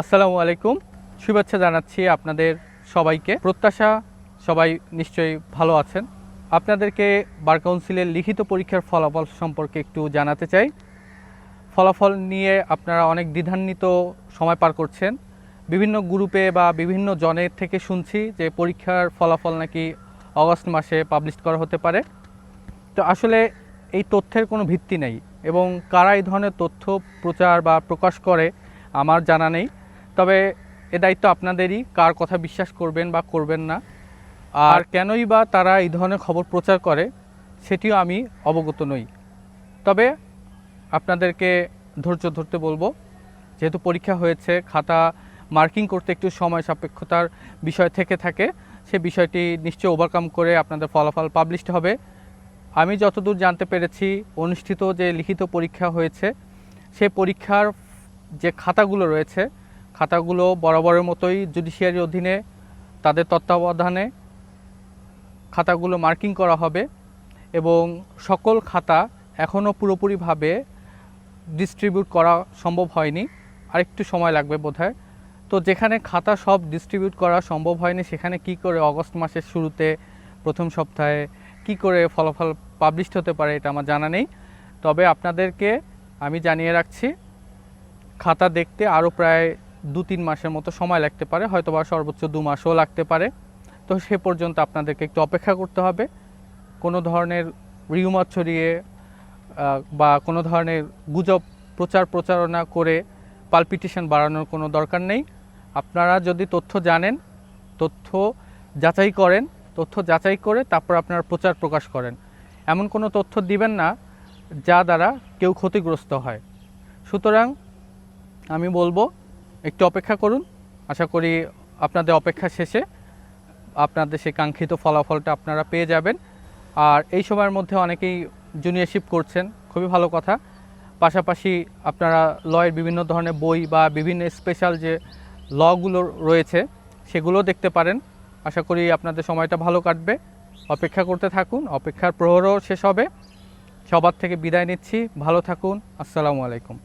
আসসালামু আলাইকুম। শুভেচ্ছা জানাচ্ছি আপনাদের সবাইকে। প্রত্যাশা সবাই নিশ্চয়ই ভালো আছেন। আপনাদেরকে বার কাউন্সিলের লিখিত পরীক্ষার ফলাফল সম্পর্কে একটু জানাতে চাই। ফলাফল নিয়ে আপনারা অনেক দ্বিধান্বিত সময় পার করছেন। বিভিন্ন গ্রুপে বা বিভিন্ন জনের থেকে শুনছি যে পরীক্ষার ফলাফল নাকি অগস্ট মাসে পাবলিশ করা হতে পারে। তো আসলে এই তথ্যের কোনো ভিত্তি নেই এবং কারা এই ধরনের তথ্য প্রচার বা প্রকাশ করে আমার জানা নেই। তবে এ দায়িত্ব আপনাদেরই, কার কথা বিশ্বাস করবেন বা করবেন না। আর কেনই বা তারা এই ধরনের খবর প্রচার করে, সেটিও আমি অবগত নই। তবে আপনাদেরকে ধৈর্য ধরতে বলব, যেহেতু পরীক্ষা হয়েছে, খাতা মার্কিং করতে একটু সময় সাপেক্ষতার বিষয় থেকে থাকে, সে বিষয়টি নিশ্চয়ই ওভারকাম করে আপনাদের ফলাফল পাবলিশড হবে। আমি যতদূর জানতে পেরেছি, অনুষ্ঠিত যে লিখিত পরীক্ষা হয়েছে, সে পরীক্ষার যে খাতাগুলো রয়েছে খাতাগুলো বরাবরের মতোই জুডিশিয়ারির অধীনে তাদের তত্ত্বাবধানে খাতাগুলো মার্কিং করা হবে এবং সকল খাতা এখনও পুরোপুরিভাবে ডিস্ট্রিবিউট করা সম্ভব হয়নি। আরেকটু সময় লাগবে বোধহয়। তো যেখানে খাতা সব ডিস্ট্রিবিউট করা সম্ভব হয়নি, সেখানে কি করে অগস্ট মাসের শুরুতে, প্রথম সপ্তাহে কি করে ফলাফল পাবলিশড হতে পারে এটা আমার জানা নেই। তবে আপনাদেরকে আমি জানিয়ে রাখছি, খাতা দেখতে আরও প্রায় দু তিন মাসের মতো সময় লাগতে পারে হয়তো বা সর্বোচ্চ দু মাসও লাগতে পারে। তো সে পর্যন্ত আপনাদেরকে একটু অপেক্ষা করতে হবে। কোনো ধরনের রিউমার ছড়িয়ে বা কোনো ধরনের গুজব প্রচার প্রচারণা করে পালপিটেশন বাড়ানোর কোনো দরকার নেই। আপনারা যদি তথ্য জানেন, তথ্য যাচাই করেন, তথ্য যাচাই করে তারপর আপনারা প্রচার প্রকাশ করেন। এমন কোনো তথ্য দিবেন না যা দ্বারা কেউ ক্ষতিগ্রস্ত হয়। সুতরাং আমি বলব একটু অপেক্ষা করুন। আশা করি আপনাদের অপেক্ষা শেষে আপনাদের সেই কাঙ্ক্ষিত ফলাফলটা আপনারা পেয়ে যাবেন। আর এই সময়ের মধ্যে অনেকেই জুনিয়রশিপ করছেন, খুবই ভালো কথা। পাশাপাশি আপনারা লয়ের বিভিন্ন ধরনের বই বা বিভিন্ন স্পেশাল যে লগুলো রয়েছে সেগুলো দেখতে পারেন। আশা করি আপনাদের সময়টা ভালো কাটবে। অপেক্ষা করতে থাকুন, অপেক্ষার প্রহরও শেষ হবে। সবার থেকে বিদায় নিচ্ছি। ভালো থাকুন। আসসালামু আলাইকুম।